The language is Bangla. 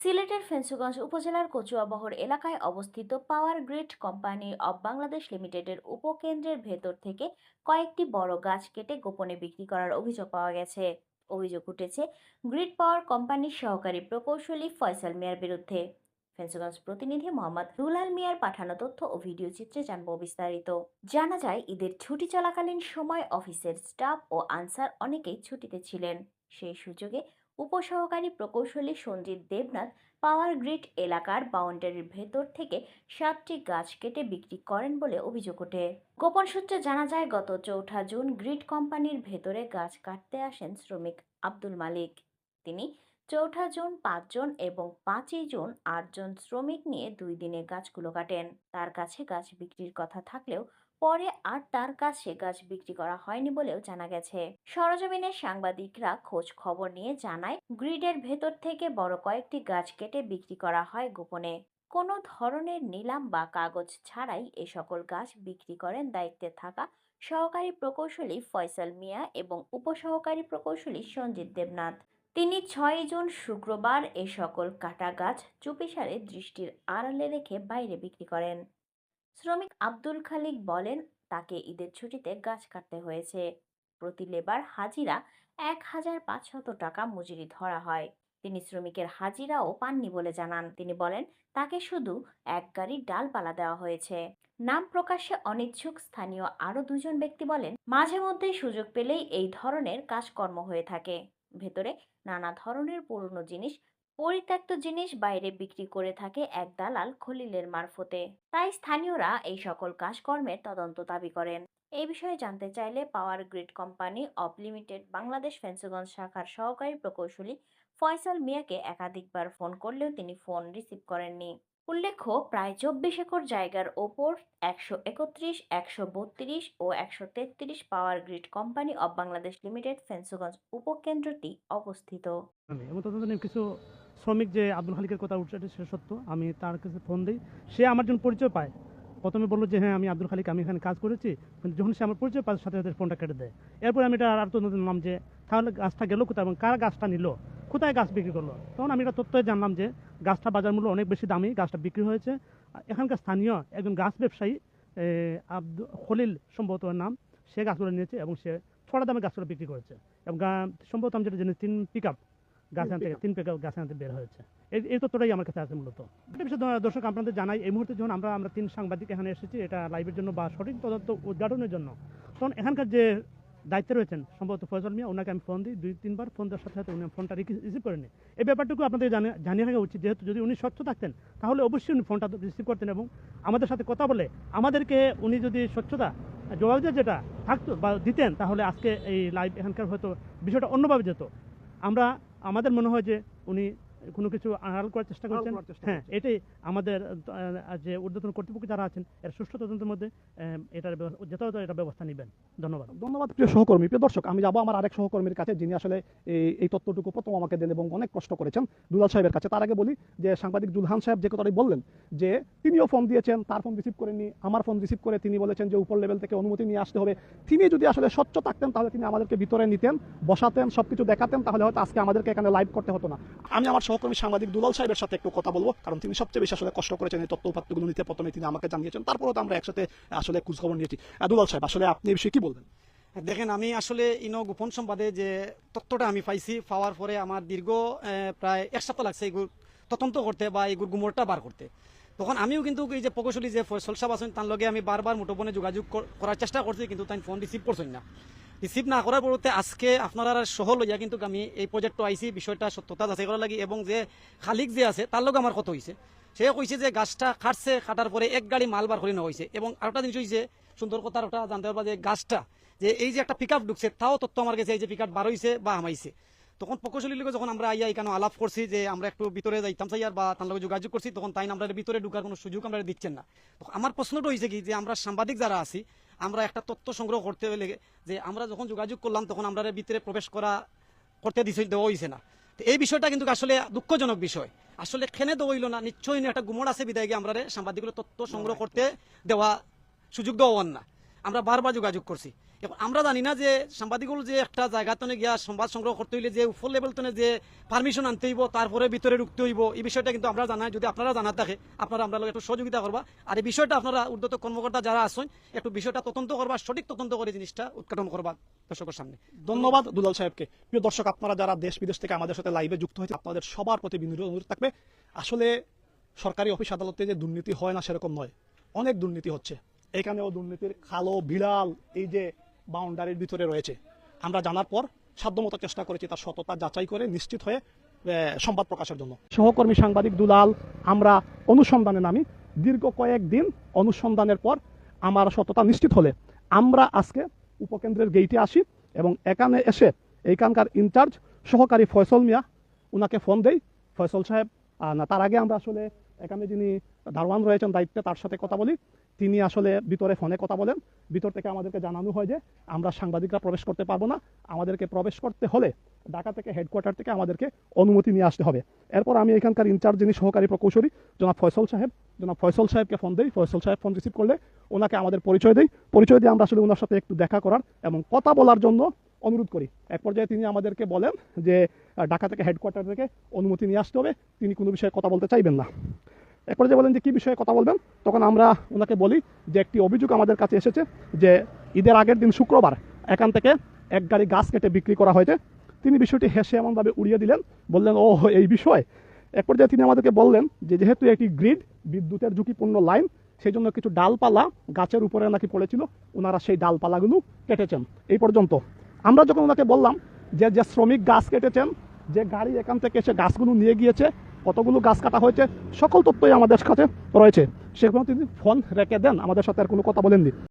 সিলেটের ফেন্সুগঞ্জ উপজেলার কচুয়াবহর এলাকায় অবস্থিত power grid company of Bangladesh লিমিটেডের উপকেন্দ্রের ভেতর থেকে কয়েকটি বড় গাছ কেটে গোপনে বিক্রি করার অভিযোগ পাওয়া গেছে। অভিযোগ উঠেছে, গ্রিড পাওয়ার কোম্পানির সহকারী প্রকৌশলী ফয়সাল মিয়ার বিরুদ্ধে। ফেন্সুগঞ্জ প্রতিনিধি মোহাম্মদ রুলাল মিয়ার পাঠানো তথ্য ও ভিডিও চিত্রে জানব বিস্তারিত। জানা যায়, ঈদের ছুটি চলাকালীন সময় অফিসের স্টাফ ও আনসার অনেকেই ছুটিতে ছিলেন। সেই সুযোগে উপসহকারী প্রকৌশলী সঞ্জিত দেবনাথ পাওয়ার গ্রিড এলাকার বাউন্ডারির ভেতর থেকে সাতটি গাছ কেটে বিক্রি করেন বলে অভিযোগ ওঠে। গোপন সূত্রে জানা যায়, গত চৌঠা জুন গ্রিড কোম্পানির ভেতরে গাছ কাটতে আসেন শ্রমিক আব্দুল মালিক। তিনি চৌঠা জুন পাঁচজন এবং পাঁচই জুন আটজন শ্রমিক নিয়ে দুই দিনে গাছগুলো কাটেন। তার কাছে গাছ বিক্রির কথা থাকলেও পরে আর তার কাছে গাছ বিক্রি করা হয়নি বলেও জানা গেছে। সরজমিনের সাংবাদিকরা খোঁজ খবর নিয়ে জানায়, গ্রিডের ভেতর থেকে বড় কয়েকটি গাছ কেটে বিক্রি করা হয় গোপনে। কোনো ধরনের নিলাম বা কাগজ ছাড়াই এ সকল গাছ বিক্রি করেন দায়িত্বে থাকা সহকারী প্রকৌশলী ফয়সাল মিয়া এবং উপসহকারী প্রকৌশলী সঞ্জিত দেবনাথ। তিনি ছয় জুন শুক্রবার এ সকল কাটা গাছ চুপিসারে দৃষ্টির আড়ালে রেখে বাইরে বিক্রি করেন। শ্রমিক আব্দুল খালিক বলেন, তাকে ঈদের ছুটিতে গাছ কাটতে হয়েছে। প্রতি লেবার হাজিরা এক হাজার পাঁচশত টাকা মজুরি ধরা হয়। তিনি শ্রমিকের হাজিরাও পাননি বলে জানান। তিনি বলেন, তাকে শুধু এক গাড়ি ডালপালা দেওয়া হয়েছে। নাম প্রকাশে অনিচ্ছুক স্থানীয় আরও দুজন ব্যক্তি বলেন, মাঝে মধ্যেই সুযোগ পেলেই এই ধরনের কাজকর্ম হয়ে থাকে। ভেতরে নানা ধরনের পুরনো জিনিস পরিত্যক্ত জিনিস বাইরে বিক্রি করে থাকে এক দালাল খলিলের মারফতে। তাই স্থানীয়রা এই সকল কাজকর্মের তদন্ত দাবি করেন। এই বিষয়ে জানতে চাইলে power grid company of limited Bangladesh Fenchuganj শাখার সহকারী প্রকৌশলী ফয়সাল মিয়াকে একাধিকবার ফোন করলেও তিনি ফোন রিসিভ করেননি। উল্লেখ্য, প্রায় চব্বিশ একর জায়গার ওপর একশো একত্রিশ, একশো বত্রিশ ও একশো তেত্রিশ power grid company of Bangladesh limited Fenchuganj উপকেন্দ্রটি অবস্থিত। কিছু শ্রমিক যে আব্দুল খালিকের কথা উঠছে সে সত্য, আমি তার কাছে ফোন দিই। সে আমার জন্য পরিচয় পায়। প্রথমে বলল যে হ্যাঁ আমি আব্দুল খালিক, আমি এখানে কাজ করেছি। কিন্তু যখন সে আমার পরিচয় পায় সাথে সাথে ফোনটা কেটে দেয়। এরপর আমি এটা আর তদন্ত নিলাম যে, তাহলে গাছটা গেল কোথায় এবং কার গাছটা নিল? কোথায় গাছ বিক্রি করল? তখন আমি এটা তথ্য জানলাম যে, গাছটা বাজার মূল্য অনেক বেশি দামি, গাছটা বিক্রি হয়েছে। এখানকার স্থানীয় একজন গাছ ব্যবসায়ী আব্দুল, খলিল সম্ভবত নাম, সে গাছগুলো নিয়েছে এবং সে ছড়া দামে গাছগুলো বিক্রি করেছে। এবং সম্ভবত আমি যেটা জানি তিন পিক আপ গাছ আনতে তিন পিক গাছ আনতে বের হয়েছে। এই তথ্যটাই আমার কাছে আছে মূলত। এটা বিষয়ে দর্শক আপনাদের জানাই, এই মুহূর্তে যখন আমরা আমরা তিন সাংবাদিক এখানে এসেছি, এটা লাইভের জন্য বা সঠিক তদন্ত উদ্ঘাটনের জন্য। তখন এখানকার যে দায়িত্বে রয়েছেন, সম্ভবত ফয়জল মিয়া, ওনাকে আমি ফোন দিই, দুই, তিনবার ফোন দেওয়ার সাথে সাথে উনি ফোনটা রিসিভ করেনি এই ব্যাপারটুকু আপনাদের জানা- জানিয়ে রাখা উচিত, যেহেতু যদি উনি স্বচ্ছ থাকতেন, তাহলে অবশ্যই উনি ফোনটা রিসিভ করতেন এবং আমাদের সাথে কথা বলে, আমাদেরকে উনি যদি স্বচ্ছতা জবাবদের যেটা থাকতো বা দিতেন, তাহলে আজকে এই লাইভ এখানকার হয়তো বিষয়টা অন্যভাবে যেত। আমরা আমাদের মনে হয় যে উনি কোনো কিছু আড়াল করার চেষ্টা করছেন? হ্যাঁ এটাই আমাদের যে ঊর্ধ্বতন কর্তৃপক্ষ যারা আছেন এর সুষ্ঠু তদন্তের মধ্যে এটার যথাযথ এটা ব্যবস্থা নেবেন। ধন্যবাদ। ধন্যবাদ প্রিয় সহকর্মী। প্রিয় দর্শক আমি যাব আমার আরেক সহকর্মীর কাছে যিনি আসলে এই তথ্যটুকু প্রথম আমাকে দেন এবং অনেক কষ্ট করেছেন দুলাল সাহেবের কাছে। তার আগে বলি যে সাংবাদিক জুলহান সাহেব যে কথাটি বললেন যে তিনিও ফোন দিয়েছেন তার ফোন রিসিভ করেননি আমার ফোন রিসিভ করে তিনি বলেছেন যে উপর লেভেল থেকে অনুমতি নিয়ে আসতে হবে। তিনি যদি আসলে স্বচ্ছ থাকতেন তাহলে তিনি আমাদেরকে ভিতরে নিতেন বসাতেন সবকিছু দেখাতেন তাহলে হয়তো আজকে আমাদেরকে এখানে লাইভ করতে হতো না। আমি আমার সহকর্মী সাংবাদিক দুলাল সাহেবের সাথে একটু কথা বলব, কারণ তিনি সবচেয়ে বেশি আসলে কষ্ট করেছেন এই তথ্য উপাত্তগুলো নিতে। প্রথমে তিনি আমাকে জানিয়েছেন, তারপরেও তো আমরা একসাথে আসলে খোঁজখবর নিয়েছি। দুলাল সাহেব, আসলে আপনি এই বিষয়ে কি বলবেন? দেখেন, আমি আসলে ইনো গোপন সম্বাদে যে তথ্যটা আমি পাইছি, পাওয়ার পরে আমার দীর্ঘ প্রায় এক সপ্তাহ লাগছে এগুলো তদন্ত করতে বা এগুলো গুমরটা বার করতে। তখন আমিও কিন্তু এই যে প্রকৌশলী যে ফয়সল সাহেব আছেন, তার লগে আমি বারবার মুঠোফোনে যোগাযোগ করার চেষ্টা করছি, কিন্তু তাই ফোন রিসিভ করছেন না। রিসিভ না করার পরে আজকে আপনারা সহ লইয়া কিন্তু আমি এই প্রজেক্টটা আইছি, বিষয়টা সত্যতা যাচাই করা লাগে এবং যে খালিক যে আছে, তার লগে আমার কত হয়েছে সে কইছে যে গাছটা কাটছে কাটার পরে এক গাড়ি মাল বার করে নেওয়া হয়েছে এবং আরেকটা জিনিস হয়েছে সুন্দর কথা ওটা জানতে পারবা যে গাছটা, যে এই যে একটা পিক আপ ঢুকছে, তাও তথ্য আমার কাছে এই যে পিক আপ বার হয়েছে বা হামাইছে। তখন প্রকৌশলীর লোক যখন আমরা আইয়া এখানে আলাপ করছি যে আমরা একটু ভিতরে যাইতাম চাই আর বা তার লগে যোগাযোগ করছি তখন তাই আমরা ভিতরে ঢুকার কোনো সুযোগ আমরা দিচ্ছেন না। আমার প্রশ্নটা হয়েছে কি যে আমরা সাংবাদিক যারা আছি আমরা একটা তথ্য সংগ্রহ করতে হলে যে আমরা যখন যোগাযোগ করলাম তখন আমরা ভিতরে প্রবেশ করা করতে দিছে দেওয়া হয়েছে না। তো এই বিষয়টা কিন্তু আসলে দুঃখজনক বিষয়। আসলে খেনে দেওয়া হইল না নিশ্চয়ই একটা গুমর আছে বিদায় গিয়ে আমরা সাংবাদিকগুলো তথ্য সংগ্রহ করতে দেওয়া সুযোগ দেওয়া না। আমরা বারবার যোগাযোগ করছি। আমরা জানি না যে সাংবাদিকগুলো যে একটা জায়গা তনে গিয়া সংবাদ সংগ্রহ করতে হইলে যে উপর লেভেল তনে যে পারমিশন আনতে হইব, তারপরে ভিতরে ঢুকতে হইব, এই বিষয়টা কিন্তু আমরা জানাই। যদি আপনারা জানা থাকে, আপনারা আমরা একটু সহযোগিতা করবা। আর এই বিষয়টা আপনারা ঊর্ধ্বত কর্মকর্তা যারা আছেন, একটু বিষয়টা তদন্ত করবা, সঠিক তদন্ত করে জিনিসটা উৎঘাটন করবা দর্শকের সামনে। ধন্যবাদ দুলাল সাহেবকে। প্রিয় দর্শক, আপনারা যারা দেশ বিদেশ থেকে আমাদের সাথে লাইভে যুক্ত হয়েছে আপনাদের সবার প্রতি বিনীত অনুরোধ থাকবে। আসলে সরকারি অফিস আদালতে যে দুর্নীতি হয় না, সেরকম নয়। অনেক দুর্নীতি হচ্ছে। এখানেও দুর্নীতির খালো, বিড়াল, এই যে বাউন্ডারির ভিতরে রয়েছে। আমরা জানার পর সাধ্যমতো চেষ্টা করেছি তার সততা যাচাই করে নিশ্চিত হয়ে সংবাদ প্রকাশের জন্য। সহকর্মী সাংবাদিক দুলাল, আমরা অনুসন্ধানে নামি। দীর্ঘ কয়েকদিন অনুসন্ধানের পর আমার সততা নিশ্চিত হলে আমরা আজকে উপকেন্দ্রের গেইটে আসি এবং এখানে এসে এইখানকার ইনচার্জ সহকারী ফয়সল মিয়া ওনাকে ফোন দেই। ফয়সল সাহেব না, তার আগে আমরা আসলে এখানে যিনি দারোয়ান রয়েছেন দায়িত্বে, তার সাথে কথা বলি। তিনি আসলে ভিতরে ফোনে কথা বলেন। ভিতর থেকে আমাদেরকে জানানো হয় যে, আমরা সাংবাদিকরা প্রবেশ করতে পারব না। আমাদেরকে প্রবেশ করতে হলে ঢাকা থেকে হেডকোয়ার্টার থেকে আমাদেরকে অনুমতি নিয়ে আসতে হবে। এরপর আমি এখানকার ইনচার্জ, যিনি সহকারী প্রকৌশলী, জনাব ফয়সল সাহেব, জনাব ফয়সল সাহেবকে ফোন দেই। ফয়সল সাহেব ফোন রিসিভ করলে ওনাকে আমাদের পরিচয় দেই। পরিচয় দিয়ে আমরা আসলে ওনার সাথে একটু দেখা করার এবং কথা বলার জন্য অনুরোধ করি। এক পর্যায়ে তিনি আমাদেরকে বলেন যে, ঢাকা থেকে হেডকোয়ার্টার থেকে অনুমতি নিয়ে আসতে হবে। তিনি কোনো বিষয়ে কথা বলতে চাইবেন না। এক যে বলেন যে কী বিষয়ে কথা বলবেন, তখন আমরা ওনাকে বলি যে একটি অভিযোগ আমাদের কাছে এসেছে যে ঈদের আগের দিন শুক্রবার এখান থেকে এক গাড়ি গাছ কেটে বিক্রি করা হয়েছে। তিনি বিষয়টি হেসে এমনভাবে উড়িয়ে দিলেন, বললেন ও এই বিষয়। এক পর্যায়ে তিনি আমাদেরকে বললেন যে যেহেতু একটি গ্রিড, বিদ্যুতের ঝুঁকিপূর্ণ লাইন সেই জন্য কিছু ডালপালা গাছের উপরে নাকি পড়েছিল, ওনারা সেই ডালপালাগুলো কেটেছেন। এই পর্যন্ত আমরা যখন ওনাকে বললাম যে যে শ্রমিক গাছ কেটেছেন, যে গাড়ি এখান থেকে এসে গাছগুলো নিয়ে গিয়েছে কতগুলো গাছ কাটা হয়েছে, সকল তথ্যই আমাদের কাছে রয়েছে। সেখানে তিনি ফোন রেখে দেন, আমাদের সাথে আর কোনো কথা বলেননি।